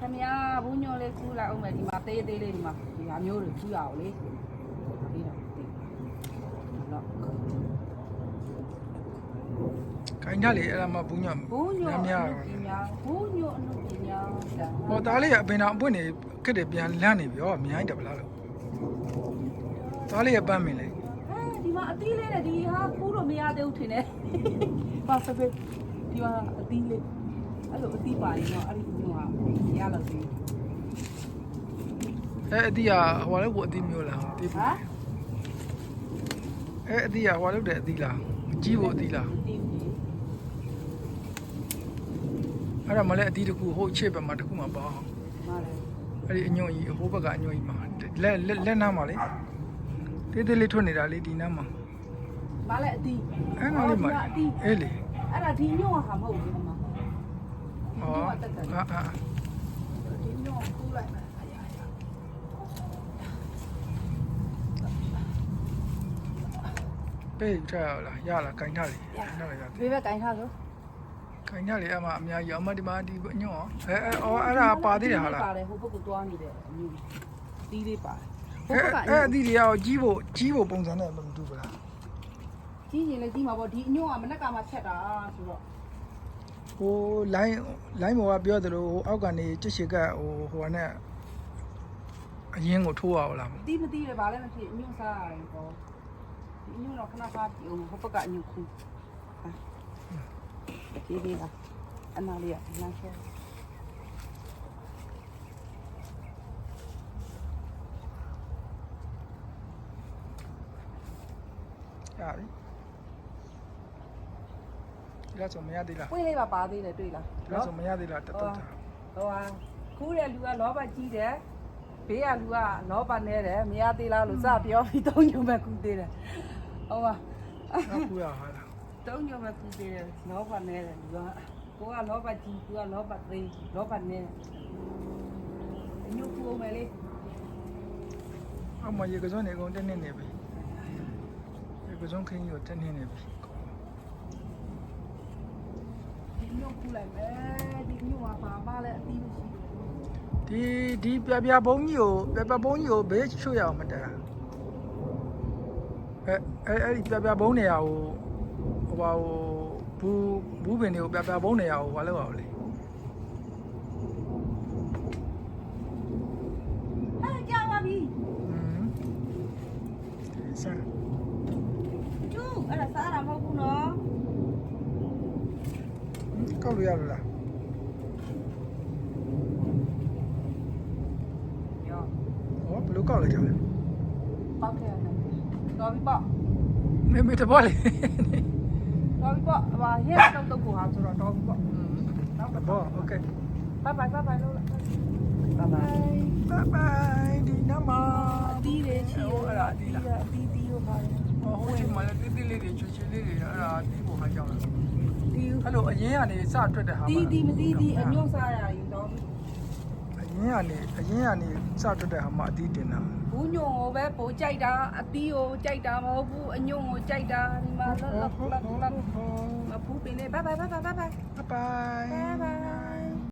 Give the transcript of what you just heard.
ခမရဘူးညွန့်လေးခူးလိုက်အောင်မယ်ဒီမှာသေးသေးလေးဒီမှာဒီဟာမျိုးတွေခူးရအောင်လေပြီးတော့တော့ခိုင်းကြလေအဲ့ဒါမှဘူးညဘူးညွန့်များအနုပညာဘူးညွန့်အနုပညာဒါဟောသားလေးကအပင်တော်အပွင့်နေခက်တယ်ပြန်လန့်နေပြီဟောအများကြီးတယ်ဗလားလို့သားလေးကပန်းမင်းလေအဲဒီမှာအသီးလေးနဲ့ဒီဟာခူးလို့မရသေးဘူးထင်တယ်ပါစပယ်ဒီမှာအသီးလေး အဲ့လိုအသီးပါရင်တော့အဲ့ဒီညွန့်ကရလို့သေးအဲ့အတီးကဟောလည်းကိုအတီးမျိုးလားတီးဟမ်အဲ့အတီးကဟောလို့တဲ့အတီးလားအကြီးဖို့အတီးလားအသီးကြီးအဲ့ဒါမှလည်းအတီးတစ်ခုဟိုချစ်ဘက်မှာတစ်ခုမှပါအောင်မာလေအဲ့ဒီအညွန့်ကြီးဟိုဘက်ကအညွန့်ကြီးမှာလက်လက်လက်နားမှာလေတေးသေးလေးထွက်နေတာလေဒီနားမှာမာလေအသီးအဲ့နားလေးမှာအသီးအေးလေအဲ့ဒါဒီညွန့်ဟာမဟုတ်ဘူးဒီမှာ ဟောအာအာဒီညွန့်ခူးလိုက်မယ်အရာရာပေးထားရလားရလားခိုင်းထားလေခိုင်းထားလေရဘေးဘက်ကင်ထားဆိုခိုင်းထားလေအမအများကြီးအမဒီမှာဒီညွန့်အဲအဲအော်အဲ့ဒါပါသေးတယ်ဟာလားပါတယ်ဟိုဘက်ကသွားနေတယ်အမျိုးတီးလေးပါတယ်ဟိုအဲဘက်ကအဲအတီးတွေရောကြီးဖို့ကြီးဖို့ပုံစံနဲ့မတူဘူးလားကြီးရင်လည်းကြီးမှာပေါ့ဒီအညွန့်ကမနက်ကမှချက်တာဆိုတော့ ဟိုလိုင်းလိုင်းဘောကပြောသလိုဟိုအောက်ကနေကြစ်ရှိကဟိုဟိုကနဲ့အရင်ကိုထိုးရအောင်လားတီးမတီးလည်းဘာလည်းမဖြစ်အညွန့်စားရတယ်ပေါ့ဒီအညွန့်တော့ခဏစားပြီးအောင်ဟိုဘက်ကအညွန့်ခူးဟာဒီလေးကအနာလေးကလမ်းရှဲရပြီ ဒီလားဆိုမရသေးလားပွင့်လေးပါပါသေးတယ်တွေ့လားဒီလားဆိုမရသေးလားတတ်တော့တာဟိုဟာခူးတဲ့လူကလောဘကြီးတယ်ဘေးကလူကလောဘနဲတယ်မရသေးလားလို့စပြောပြီးသုံးညုံမဲ့ကူသေးတယ်ဟိုဟာနောက်ကူရဟာလားသုံးညုံမဲ့ကူသေးတယ်လောဘနဲတယ်လူကကိုကလောဘကြီးသူကလောဘသေးလောဘနဲအညုကူအောင်မယ်လေအောက်မှာရေကစုံနေအကုန်တက်နေနေပြီရေကစုံခင်းကြီးကိုတက်နေနေပြီ ဒီညုကူလိုက်မယ်ဒီညုမှာပါပါလဲအသီးမရှိဘူးဒီဒီပြပြဘုံကြီးကိုပြပြဘုံကြီးကိုဘေးချွတ်ရအောင်မတက်အဲအဲအဲ့ဒီပြပြဘုံနေရာကိုဟိုပါဟိုဘူးဘူးပင်တွေကိုပြပြဘုံနေရာကိုဟိုလောက်အောင်လေ အဲကြာပါပြီ ဟမ်ဆန် ကျူအဲ့ဒါစားတာမဟုတ်ဘူးနော် ကောက်လို့ရလို့လား ရော ဟောဘယ်လိုကောက်လိုက်ကြလဲ ပောက်ခဲ့ရတယ်တော်ပြီပေါ့ မေမေတဘောလေ တော်ပြီပေါ့ဟာရက်တော့တော့ကိုဟာဆိုတော့တော်ပြီပေါ့ နောက်တဘောโอเค ဘိုင်ဘိုင်ဘိုင်ဘိုင်လို့လားဘိုင်ဘိုင် ဘိုင်ဘိုင်ဒီနမ အတီးလေးချီ ဟိုအဲ့ဒါဒီလား အတီးတီးလို့ပါတယ် ဟိုဟိုချိန်မှာလည်းတိတိလေးတွေချွချွလေးတွေအဲ့ဒါဒီဘုံဟာကြောက်လာ တီး အဲ့လိုအရင်ကနေစတွက်တဲ့ဟာတီးတီးမတီးတီးအညွန့်စားရရင်တော့အရင်ကနေအရင်ကနေစတွက်တဲ့ဟာမှအတီးတင်တာဘူးညွန့်ကိုပဲပိုကြိုက်တာအတီးကိုကြိုက်တာမဟုတ်ဘူးအညွန့်ကိုကြိုက်တာဒီမှာလက်လက်လက်လက်မဖူးပင်လေးဘိုင်ဘိုင်ဘိုင်ဘိုင်ဘိုင်ဘိုင်ဘိုင်ဘိုင်